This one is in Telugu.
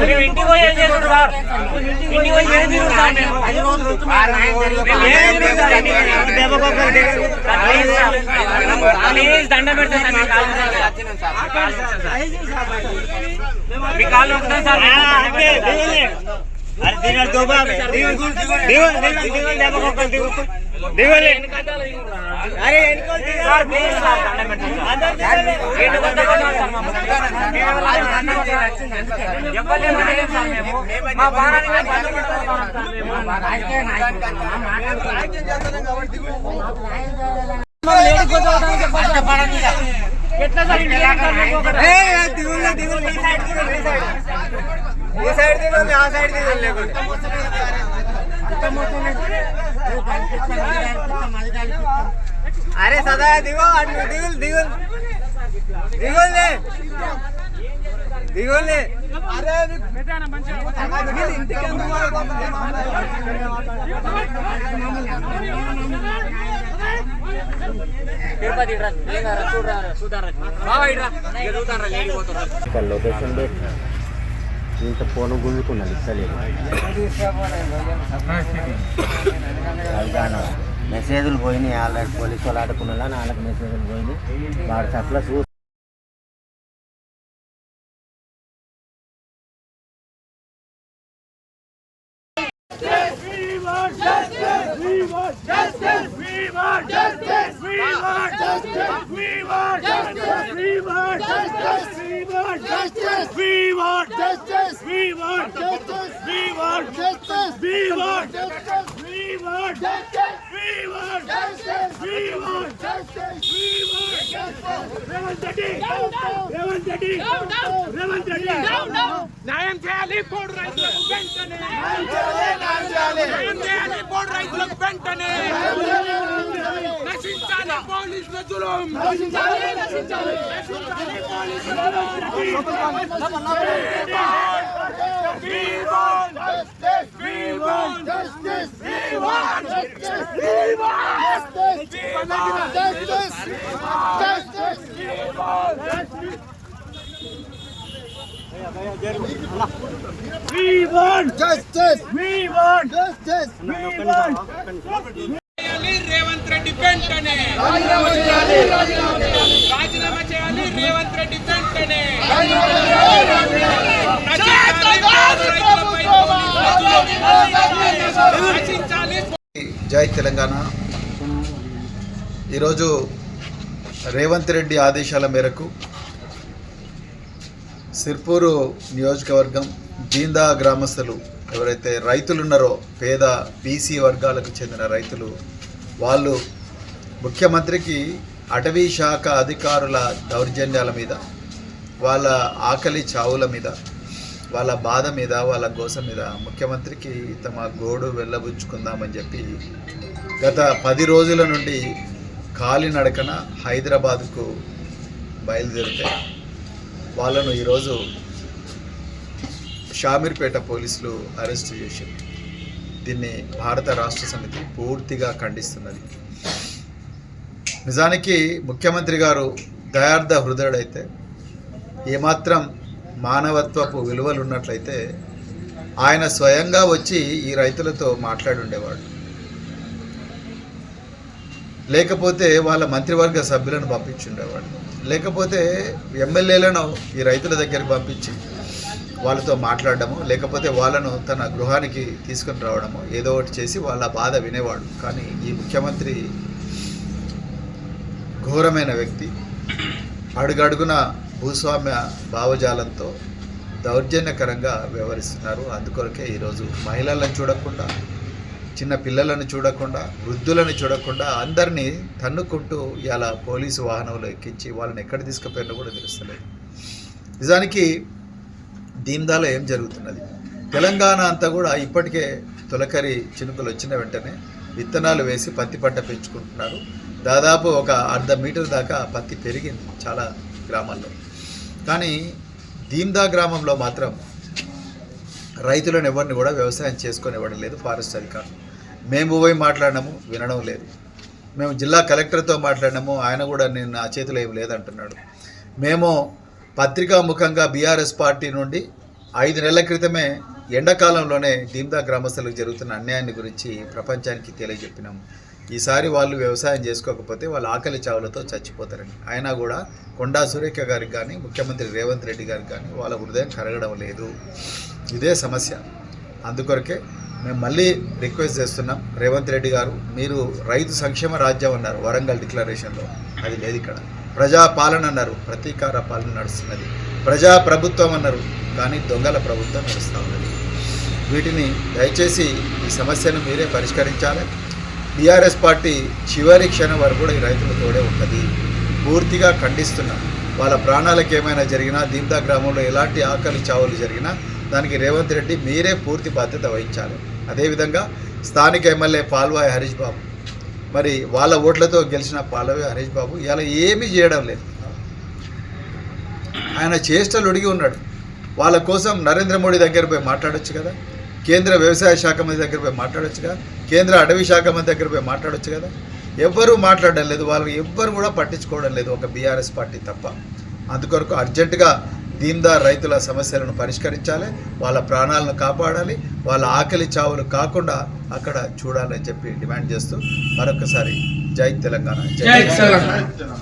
మేము ఇంటికి పోయి చేస్తున్నాం సార్? ఇంటికి పోయి మీ కాలు మీ సార్ अरे दिनर दो बार में दिवर दिवर दिवर दिवर देखो कौन दिवर दिवर अरे इनको सर प्लीज़ सर अंदर ये तो बता दो सर చెప్పలే సార్ మేము మా భారాన్ని బంద్ పెడతాం రాజకీయ నాయకులు రాజకీయ చేస్తాం కాబట్టి లేడీ గోదావరి పడండి ఎట్లా సార్ ఇండియా దిగులే దిగులే ఈ సైడ్ కి ఈ సైడ్ ये साइड देखो साइड अरे सदा दिगो दिगुल दिगुल दिगुल। ने दिगुल ने। अरे दिगुल इंतकाम తిరుపతి చూడరా చూడరా చూడరా तो रहा कल लोकेशन పోతున్నారు ఇంత పూర్వం గుంజుకున్నది ఇస్తలేదు మెసేజ్లు పోయినాయి వాళ్ళ పోలీసు వాళ్ళు ఆడుకున్నా నాన్నకు మెసేజ్లు పోయినాయి వాడు వాట్సాప్లో చూ Justice, We want justice! We want justice! We want justice! We want justice! We want justice! We want justice! justice. We want justice. We want justice. We want justice. We want justice. We want justice. We want justice. We want justice. Revan Reddy. Down down. Revan Reddy. Down down. Revan Reddy. Down down. న్యాయం చేయాలి పోడు రైతులకు వెంటనే న్యాయం చేయాలి పోడు రైతులకు వెంటనే Polish na zulum! Nasincali! We want justice! We want justice! We want! చేయాలి రేవంత్ రెడ్డి వెంటనే. రాజీనామా చేయాలి. రాజీనామా చేయాలి రేవంత్ రెడ్డి వెంటనే. జై తెలంగాణ. ఈరోజు రేవంత్ రెడ్డి ఆదేశాల మేరకు సిర్పూరు నియోజకవర్గం జీందా గ్రామస్తులు ఎవరైతే రైతులు ఉన్నారో పేద బీసీ వర్గాలకు చెందిన రైతులు వాళ్ళు ముఖ్యమంత్రికి అటవీ శాఖ అధికారుల దౌర్జన్యాల మీద వాళ్ళ ఆకలి చావుల మీద వాళ్ళ బాధ మీద వాళ్ళ గోస మీద ముఖ్యమంత్రికి తమ గోడు వెళ్ళబుచ్చుకుందామని చెప్పి గత పది రోజుల నుండి కాలినడకన హైదరాబాద్కు బయలుదేరితే వాళ్ళను ఈరోజు షామీర్పేట పోలీసులు అరెస్ట్ చేశారు. దీన్ని భారత రాష్ట్ర సమితి పూర్తిగా ఖండిస్తున్నది. నిజానికి ముఖ్యమంత్రి గారు దయార్థ హృదయుడైతే ఏమాత్రం మానవత్వపు విలువలు ఉన్నట్లయితే ఆయన స్వయంగా వచ్చి ఈ రైతులతో మాట్లాడుండేవాడు లేకపోతే వాళ్ళ మంత్రివర్గ సభ్యులను పంపించుండేవాడు లేకపోతే ఎమ్మెల్యేలను ఈ రైతుల దగ్గరికి పంపించి వాళ్ళతో మాట్లాడడము లేకపోతే వాళ్ళను తన గృహానికి తీసుకొని రావడము ఏదో ఒకటి చేసి వాళ్ళ బాధ వినేవాడు. కానీ ఈ ముఖ్యమంత్రి ఘోరమైన వ్యక్తి. అడుగడుగున భూస్వామ్య భావజాలంతో దౌర్జన్యకరంగా వ్యవహరిస్తున్నారు. అందుకొరకే ఈరోజు మహిళలను చూడకుండా చిన్న పిల్లలను చూడకుండా వృద్ధులను చూడకుండా అందరినీ తన్నుకుంటూ ఇలా పోలీసు వాహనంలో ఎక్కించి వాళ్ళని ఎక్కడ తీసుకుపోయినా కూడా తెలుస్తలేదు. నిజానికి దీందాలో ఏం జరుగుతున్నది? తెలంగాణ అంతా కూడా ఇప్పటికే తొలకరి చినుకులు వచ్చిన వెంటనే విత్తనాలు వేసి పత్తి పంట పెంచుకుంటున్నారు. దాదాపు ఒక అర్ధ మీటర్ దాకా పత్తి పెరిగింది చాలా గ్రామాల్లో. కానీ దీందా గ్రామంలో మాత్రం రైతులను ఎవరిని కూడా వ్యవసాయం చేసుకొని ఇవ్వడం లేదు ఫారెస్ట్ అధికారులు. మేము పోయి మాట్లాడినాము వినడం లేదు. మేము జిల్లా కలెక్టర్తో మాట్లాడినాము ఆయన కూడా నేను నా చేతిలో ఏం లేదంటున్నాడు. మేము పత్రికా ముఖంగా బీఆర్ఎస్ పార్టీ నుండి ఐదు నెలల క్రితమే ఎండాకాలంలోనే దీమ్దా గ్రామస్తులకు జరుగుతున్న అన్యాయాన్ని గురించి ప్రపంచానికి తెలియజెప్పినాం. ఈసారి వాళ్ళు వ్యవసాయం చేసుకోకపోతే వాళ్ళు ఆకలి చావులతో చచ్చిపోతారని. అయినా కూడా కొండా సురేఖ గారికి కానీ ముఖ్యమంత్రి రేవంత్ రెడ్డి గారికి కానీ వాళ్ళ హృదయం కరగడం లేదు. ఇదే సమస్య. అందుకొరకే మేము మళ్ళీ రిక్వెస్ట్ చేస్తున్నాం. రేవంత్ రెడ్డి గారు మీరు రైతు సంక్షేమ రాజ్యం అన్నారు వరంగల్ డిక్లరేషన్లో. అది లేదు ఇక్కడ. ప్రజాపాలన అన్నారు. ప్రతీకార పాలన నడుస్తున్నది. ప్రజా ప్రభుత్వం అన్నారు. కానీ దొంగల ప్రభుత్వం నడుస్తూ ఉన్నది. వీటిని దయచేసి ఈ సమస్యను మీరే పరిష్కరించాలి. బీఆర్ఎస్ పార్టీ చివరి క్షణం వరకు కూడా ఈ రైతుల తోడే ఉంటుంది పూర్తిగా ఖండిస్తున్నాం. వాళ్ళ ప్రాణాలకు ఏమైనా జరిగినా దీంతా గ్రామంలో ఎలాంటి ఆకలి చావులు జరిగినా దానికి రేవంత్ రెడ్డి మీరే పూర్తి బాధ్యత వహించాలి. అదేవిధంగా స్థానిక ఎమ్మెల్యే పాల్వాయి హరీష్ బాబు మరి వాళ్ళ ఓట్లతో గెలిచిన పాలవి హరీష్ బాబు ఇలా ఏమీ చేయడం లేదు. ఆయన చేష్టలు ఒడిగి ఉన్నాడు. వాళ్ళ కోసం నరేంద్ర మోడీ దగ్గర పోయి మాట్లాడొచ్చు కదా. కేంద్ర వ్యవసాయ శాఖ మంత్రి దగ్గర పోయి మాట్లాడొచ్చు కదా. కేంద్ర అటవీ శాఖ మంత్రి దగ్గర పోయి మాట్లాడొచ్చు కదా. ఎవ్వరూ మాట్లాడడం లేదు. వాళ్ళు ఎవ్వరు కూడా పట్టించుకోవడం లేదు. ఒక బీఆర్ఎస్ పార్టీ తప్ప. అందుకొరకు అర్జెంటుగా దీన్దార్ రైతుల సమస్యలను పరిష్కరించాలి వాళ్ళ ప్రాణాలను కాపాడాలి వాళ్ళ ఆకలి చావులు కాకుండా అక్కడ చూడాలని చెప్పి డిమాండ్ చేస్తూ మరొకసారి జై తెలంగాణ జై తెలంగాణ.